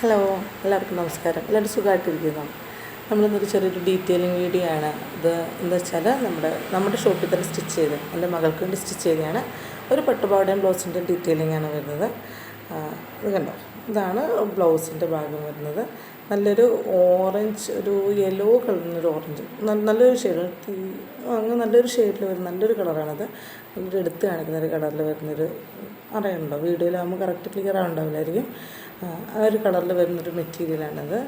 Hello എല്ലാവർക്കും നമസ്കാരം. എല്ലാവരും സുഖമായിട്ടിരിക്കുന്നു. നമ്മളിന്നൊരു ചെറിയൊരു ഡീറ്റെയിലിംഗ് വീഡിയോ ആണ്. ഇത് എന്താ വെച്ചാൽ നമ്മുടെ നമ്മുടെ ഷോപ്പിൽ തന്നെ സ്റ്റിച്ച് ചെയ്ത് എന്റെ മകൾക്ക് വേണ്ടി സ്റ്റിച്ച് ചെയ്തതാണ്. ഒരു പട്ടുപാവടയും ബ്ലൗസിന്റെയും ഡീറ്റെയിലിംഗ് ആണ് വരുന്നത്. അത് കണ്ടോ? ഇതാണ് ബ്ലൗസിന്റെ ഭാഗം വരുന്നത്. നല്ലൊരു ഓറഞ്ച് ഒരു യെല്ലോ കളറിനൊരു ഓറഞ്ച് നല്ലൊരു ഷെയ്ഡ് അങ്ങ് നല്ലൊരു ഷെയ്ഡിൽ വരുന്ന നല്ലൊരു കളറാണത് നല്ലൊരു എടുത്ത് കാണിക്കുന്ന ഒരു കളറിൽ വരുന്നൊരു അറിയണ്ടോ വീഡിയോയിലാകുമ്പോൾ കറക്റ്റ് ക്ലിയർ ആവുണ്ടാവില്ലായിരിക്കും ആ ഒരു കളറിൽ വരുന്നൊരു മെറ്റീരിയലാണത്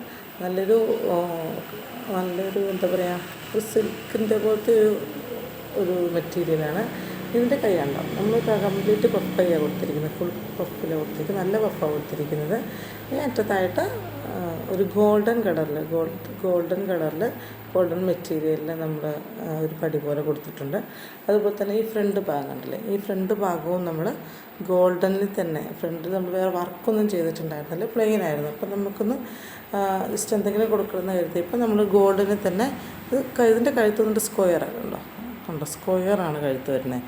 നല്ലൊരു നല്ലൊരു എന്താ പറയുക ഒരു സിൽക്കിന്റെ പോലത്തെ ഒരു ഒരു മെറ്റീരിയലാണ് ഇതിന്റെ കൈ നമ്മൾ കംപ്ലീറ്റ് പഫ് കൈയാണ് കൊടുത്തിരിക്കുന്നത്. ഫുൾ പഫിലാണ് കൊടുത്തിരിക്കുന്നത്. നല്ല പഫാണ് കൊടുത്തിരിക്കുന്നത്. ഈ അറ്റത്തായിട്ട് ഒരു ഗോൾഡൻ കളറിൽ ഗോൾഡ് ഗോൾഡൻ കളറിൽ ഗോൾഡൻ മെറ്റീരിയലിൽ നമ്മൾ ഒരു പടി പോലെ കൊടുത്തിട്ടുണ്ട്. അതുപോലെ തന്നെ ഈ ഫ്രണ്ട് ഭാഗമുണ്ടല്ലേ ഈ ഫ്രണ്ട് ഭാഗവും നമ്മൾ ഗോൾഡനിൽ തന്നെ ഫ്രണ്ട് നമ്മൾ വേറെ വർക്കൊന്നും ചെയ്തിട്ടുണ്ടായിരുന്നില്ല പ്ലെയിൻ ആയിരുന്നു. അപ്പം നമുക്കൊന്ന് ജസ്റ്റ് എന്തെങ്കിലും കൊടുക്കണമെന്ന് കരുതി. ഇപ്പം നമ്മൾ ഗോൾഡനിൽ തന്നെ ഇത് ഇതിന്റെ കഴുത്തുകൊണ്ട് സ്ക്വയർ ഉണ്ടോ ഉണ്ടോ സ്ക്വയറാണ് കഴുത്ത് വരുന്നത്.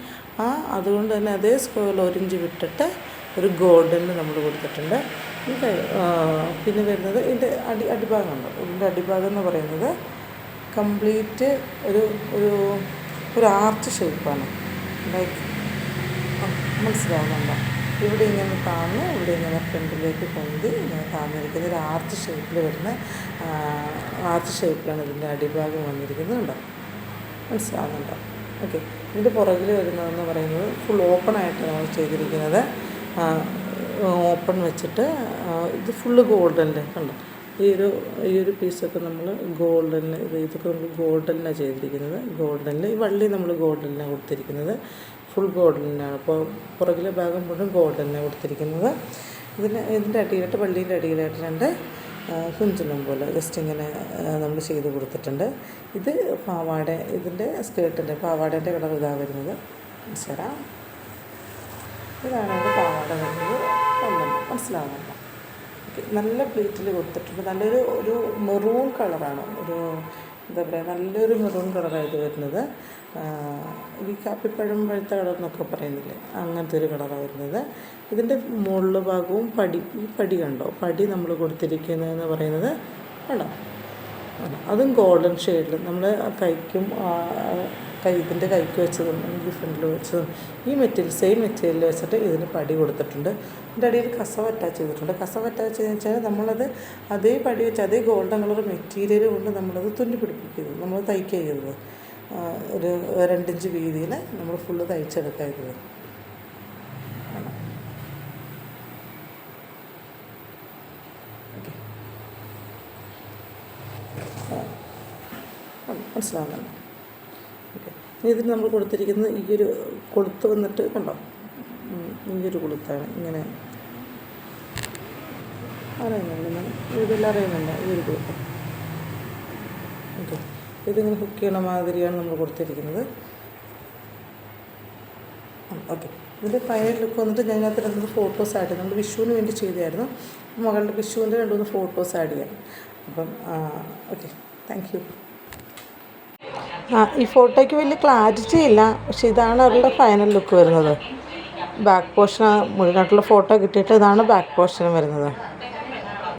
ആ അതുകൊണ്ട് തന്നെ അതേ സ്ക്വയറിൽ ഒരു ഇഞ്ച് വിട്ടിട്ട് ഒരു ഗോൾഡനിൽ നമ്മൾ കൊടുത്തിട്ടുണ്ട്. ഇത് പിന്നെ വരുന്നത് ഇതിന്റെ അടി അടിഭാഗം ഉണ്ടോ ഇതിന്റെ അടിഭാഗം എന്ന് പറയുന്നത് കംപ്ലീറ്റ് ഒരു ഒരു ഒരു ആർച്ച് ഷേപ്പാണ്. ലൈക്ക് മനസ്സിലാവുന്നുണ്ടോ? ഇവിടെ ഇങ്ങനെ താന്ന് ഇവിടെ ഇങ്ങനെ ഫ്രണ്ടിലേക്ക് പൊന്തി ഇങ്ങനെ താന്നിരിക്കുന്ന ഒരു ആർച്ച് ഷേപ്പിൽ വരുന്ന ആർച്ച് ഷേപ്പിലാണ് ഇതിന്റെ അടിഭാഗം വന്നിരിക്കുന്നത് ഉണ്ടോ മനസ്സിലാവുന്നുണ്ടോ? ഓക്കെ. ഇതിന്റെ പുറകിൽ വരുന്നതെന്ന് പറയുന്നത് ഫുൾ ഓപ്പൺ ആയിട്ടാണ് ചെയ്തിരിക്കുന്നത്. ഓപ്പൺ വെച്ചിട്ട് ഇത് ഫുള്ള് ഗോൾഡന്റെ കണ്ടോ? ഈ ഒരു ഈ ഒരു പീസൊക്കെ നമ്മൾ ഗോൾഡനിൽ ഇത് ഇതൊക്കെ നമ്മൾ ഗോൾഡനിലാണ് ചെയ്തിരിക്കുന്നത്. ഗോൾഡനിൽ ഈ വള്ളി നമ്മൾ ഗോൾഡനിലാണ് കൊടുത്തിരിക്കുന്നത്. ഫുൾ ഗോൾഡനിലാണ് അപ്പോൾ പുറകിലെ ഭാഗം മുഴുവൻ ഗോൾഡനിലാണ് കൊടുത്തിരിക്കുന്നത്. ഇതിന് ഇതിന്റെ അടിയിലായിട്ട് വള്ളീന്റെ അടിയിലായിട്ട് രണ്ട് കുഞ്ചിനം പോലെ ജസ്റ്റ് ഇങ്ങനെ നമ്മൾ ചെയ്ത് കൊടുത്തിട്ടുണ്ട്. ഇത് പാവാട ഇതിന്റെ സ്കേർട്ടിന്റെ പാവാടേന്റെ കളർ ഇതാ വരുന്നത്. മനസ്സിലാം ഇതാണ് പാവാട വരുന്നത്. മനസ്സിലാവുന്നുണ്ടോ? ഓക്കെ നല്ല പ്ലേറ്റിൽ കൊടുത്തിട്ടുണ്ട്. നല്ലൊരു ഒരു മെറൂൺ കളറാണ് ഒരു എന്താ പറയുക നല്ലൊരു മെറൂൺ കളറായത് വരുന്നത്. ഈ കാപ്പിപ്പഴം പഴുത്ത കളർ എന്നൊക്കെ പറയുന്നില്ലേ അങ്ങനത്തെ ഒരു കളറാണ് വരുന്നത്. ഇതിന്റെ മുകളിൽ ഭാഗവും പടി ഈ പടി കണ്ടോ? പടി നമ്മൾ കൊടുത്തിരിക്കുന്നതെന്ന് പറയുന്നത് കണ്ടോ. അതും ഗോൾഡൻ ഷെയ്ഡിൽ നമ്മൾ കൈക്കും കൈ ഇതിന്റെ കൈക്ക് വെച്ചതും അല്ലെങ്കിൽ ഫ്രണ്ടിൽ വെച്ചതും ഈ മെറ്റീരിയൽ സെയിം മെറ്റീരിയൽ വെച്ചിട്ട് ഇതിന് പടി കൊടുത്തിട്ടുണ്ട്. ഇതിന്റെ അടിയിൽ കസവ് അറ്റാച്ച് ചെയ്തിട്ടുണ്ട്. കസവ് അറ്റാച്ച് ചെയ്തെന്ന് വെച്ചാൽ നമ്മളത് അതേ പടി വെച്ച് അതേ ഗോൾഡൻ കളർ മെറ്റീരിയൽ കൊണ്ട് നമ്മളത് തുന്നി പിടിപ്പിക്കുന്നത് നമ്മൾ തയ്ക്കുക ഒരു രണ്ടിഞ്ച് വീതിയിൽ നമ്മൾ ഫുള്ള് തയ്ച്ചെടുക്കുക ഓക്കെ മനസ്സിലാവുന്നുണ്ട്. ഓക്കെ ഇതിന് നമ്മൾ കൊടുത്തിരിക്കുന്നത് ഈ ഒരു കൊളുത്ത് വന്നിട്ട് കണ്ടോ? ഈ ഒരു കൊളുത്താണ് ഇങ്ങനെ. അറിയുന്നുണ്ട് ഇതിൽ അറിയുന്നുണ്ട്? ഈ ഒരു കൊളുത്ത്. ഓക്കെ ഇതിങ്ങനെ ഹുക്ക് ചെയ്യണ മാതിരിയാണ് നമ്മൾ കൊടുത്തിരിക്കുന്നത്. ഓക്കെ ഇതിന്റെ ഫൈനൽ ലുക്ക് വന്നിട്ട് ഞാൻ ഇതിനകത്ത് രണ്ട് മൂന്ന് ഫോട്ടോസ് ആഡ് നമ്മൾ വിഷുവിന് വേണ്ടി ചെയ്തായിരുന്നു മകളുടെ വിഷുവിന്റെ രണ്ട് മൂന്ന് ഫോട്ടോസ് ആഡ് ചെയ്യാം. അപ്പം ഓക്കെ താങ്ക് യു ഈ ഫോട്ടോയ്ക്ക് വലിയ ക്ലാരിറ്റി ഇല്ല. പക്ഷെ ഇതാണ് അവരുടെ ഫൈനൽ ലുക്ക് വരുന്നത്. ബാക്ക് പോർഷൻ മുഴുവനായിട്ടുള്ള ഫോട്ടോ കിട്ടിയിട്ട് ഇതാണ് ബാക്ക് പോർഷൻ വരുന്നത്.